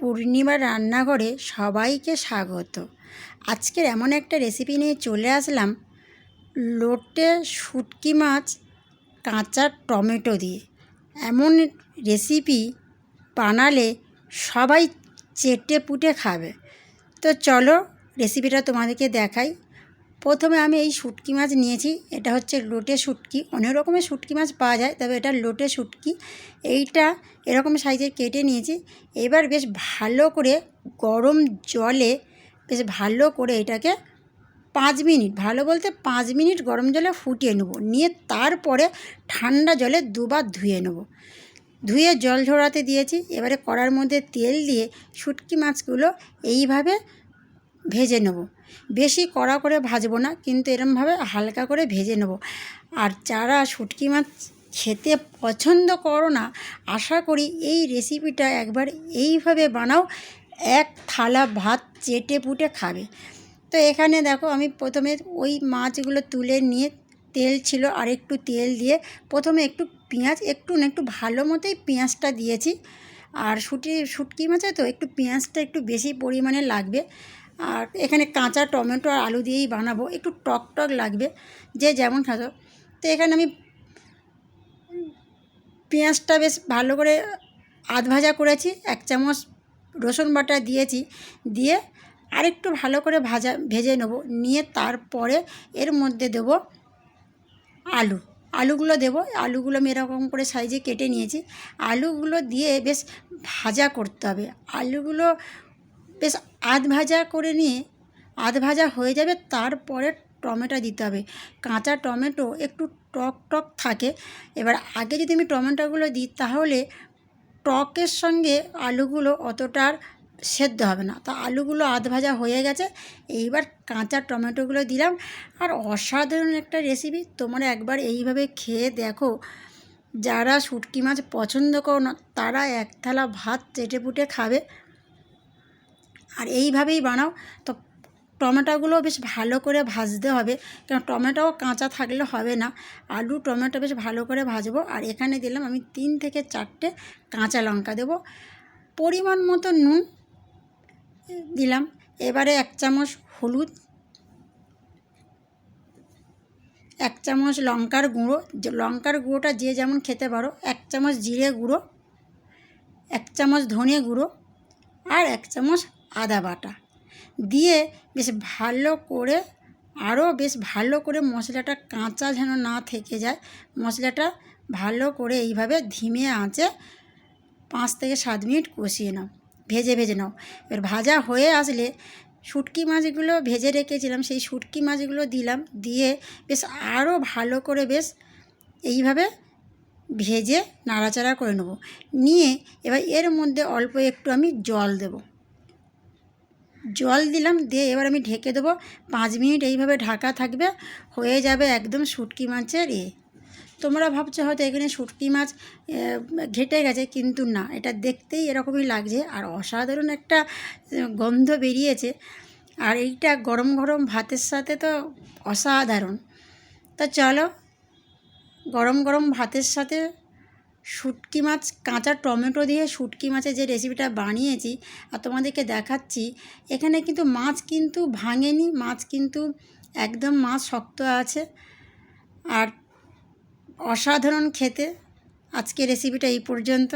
পূর্ণিমার রান্নাঘরে সবাইকে স্বাগত। আজকের এমন একটা রেসিপি নিয়ে চলে আসলাম। লোটে শুটকি মাছ, কাঁচা টমেটো দিয়ে। এমন রেসিপি বানালে সবাই চেটে পুটে খাবে। তো চলো রেসিপিটা তোমাদেরকে দেখাই। প্রথমে আমি এই শুটকি মাছ নিয়েছি। এটা হচ্ছে লোটে শুটকি। অনেক রকমের শুটকি মাছ পাওয়া যায়, তবে এটা লোটে শুটকি। এইটা এরকম সাইজের কেটে নিয়েছি। এবার বেশ ভালো করে গরম জলে বেশ ভালো করে এটাকে পাঁচ মিনিট, ভালো বলতে পাঁচ মিনিট গরম জলে ফুটিয়ে নেব। নিয়ে তারপরে ঠান্ডা জলে দুবার ধুয়ে নেব। ধুয়ে জল ঝরাতে দিয়েছি। এবারে কড়ার মধ্যে তেল দিয়ে শুটকি মাছগুলো এইভাবে ভেজে নেব। বেশি কড়া করে ভাজবো না, কিন্তু এরমভাবে হালকা করে ভেজে নেব। আর যারা শুটকি মাছ খেতে পছন্দ করো না, আশা করি এই রেসিপিটা একবার এইভাবে বানাও। এক থালা ভাত চেটে পুটে খাবে। তো এখানে দেখো, আমি প্রথমে ওই মাছগুলো তুলে নিয়ে তেল ছিল আর একটু তেল দিয়ে প্রথমে একটু পেঁয়াজ, একটু না একটু ভালো মতোই পেঁয়াজটা দিয়েছি। আর শুটি, শুটকি মাছে তো একটু পেঁয়াজটা একটু বেশি পরিমাণে লাগবে। আর এখানে কাঁচা টমেটো আর আলু দিয়েই বানাবো। একটু টক টক লাগবে, যে যেমন খাতো তো এখানে আমি পেঁয়াজটা বেশ ভালো করে আধ ভাজা করেছি, এক চামচ রসুন বাটা দিয়েছি, দিয়ে আরেকটু ভালো করে ভাজা, ভেজে নেব। নিয়ে তারপরে এর মধ্যে দেব আলু। আলুগুলো দেব, আলুগুলো আমি এরকম করে সাইজে কেটে নিয়েছি। আলুগুলো দিয়ে বেশ ভাজা করতে হবে। আলুগুলো বেশ আধ ভাজা করে নিয়ে আধ ভাজা হয়ে যাবে, তারপরে টমেটো দিতে হবে। কাঁচা টমেটো একটু টক টক থাকে। এবার আগে যদি আমি টমেটোগুলো দিই, তাহলে টকের সঙ্গে আলুগুলো অতটা আর সেদ্ধ হবে না। তা আলুগুলো আধ ভাজা হয়ে গেছে, এইবার কাঁচা টমেটোগুলো দিলাম। আর অসাধারণ একটা রেসিপি, তোমরা একবার এইভাবে খেয়ে দেখো। যারা শুটকি মাছ পছন্দ করো না, তারা এক থালা ভাত চেটে পুটে খাবে। আর এইভাবেই বানাও। তো টমেটোগুলো বেশ ভালো করে ভাজতে হবে। কারণ টমেটোও কাঁচা থাকলে হবে না। আলু, টমেটো বেশ ভালো করে ভাজবো। আর এখানে দিলাম আমি তিন থেকে চারটে কাঁচা লঙ্কা দেবো। পরিমাণ মতো নুন দিলাম। এবারে এক চামচ হলুদ, এক চামচ লঙ্কার গুঁড়ো। লঙ্কার গুঁড়োটা যে যেমন খেতে পারো, এক চামচ জিরে গুঁড়ো, এক চামচ ধনে গুঁড়ো আর এক চামচ আদা বাটা। দিয়ে বেশ ভালো করে, আরও বেশ ভালো করে মশলাটা কাঁচা যেন না থেকে যায়, মশলাটা ভালো করে এইভাবে ধিমে আঁচে পাঁচ থেকে সাত মিনিট কষিয়ে নাও, ভেজে ভেজে নাও। এবার ভাজা হয়ে আসলে শুটকি মাছগুলো ভেজে রেখেছিলাম, সেই শুটকি মাছগুলো দিলাম, দিয়ে বেশ আরও ভালো করে বেশ এইভাবে ভেজে নাড়াচাড়া করে নেব। নিয়ে এবার এর মধ্যে অল্প একটু আমি জল দেবো। জল দিলাম, দিয়ে এবার আমি ঢেকে দেবো। পাঁচ মিনিট এইভাবে ঢাকা থাকবে, হয়ে যাবে একদম শুটকি মাছের এ। তোমরা ভাবছ হয়তো এখানে শুটকি মাছ ঘেটে গেছে, কিন্তু না, এটা দেখতেই এরকমই লাগছে। আর অসাধারণ একটা গন্ধ বেরিয়েছে। আর এইটা গরম গরম ভাতের সাথে তো অসাধারণ। তা চলো, গরম গরম ভাতের সাথে শুটকি মাছ, কাঁচা টমেটো দিয়ে শুটকি মাছের যে রেসিপিটা বানিয়েছি আর তোমাদেরকে দেখাচ্ছি, এখানে কিন্তু মাছ কিন্তু ভাঙেনি, মাছ কিন্তু একদম মাছ শক্ত আছে। আর অসাধারণ খেতে। আজকে রেসিপিটা এই পর্যন্ত।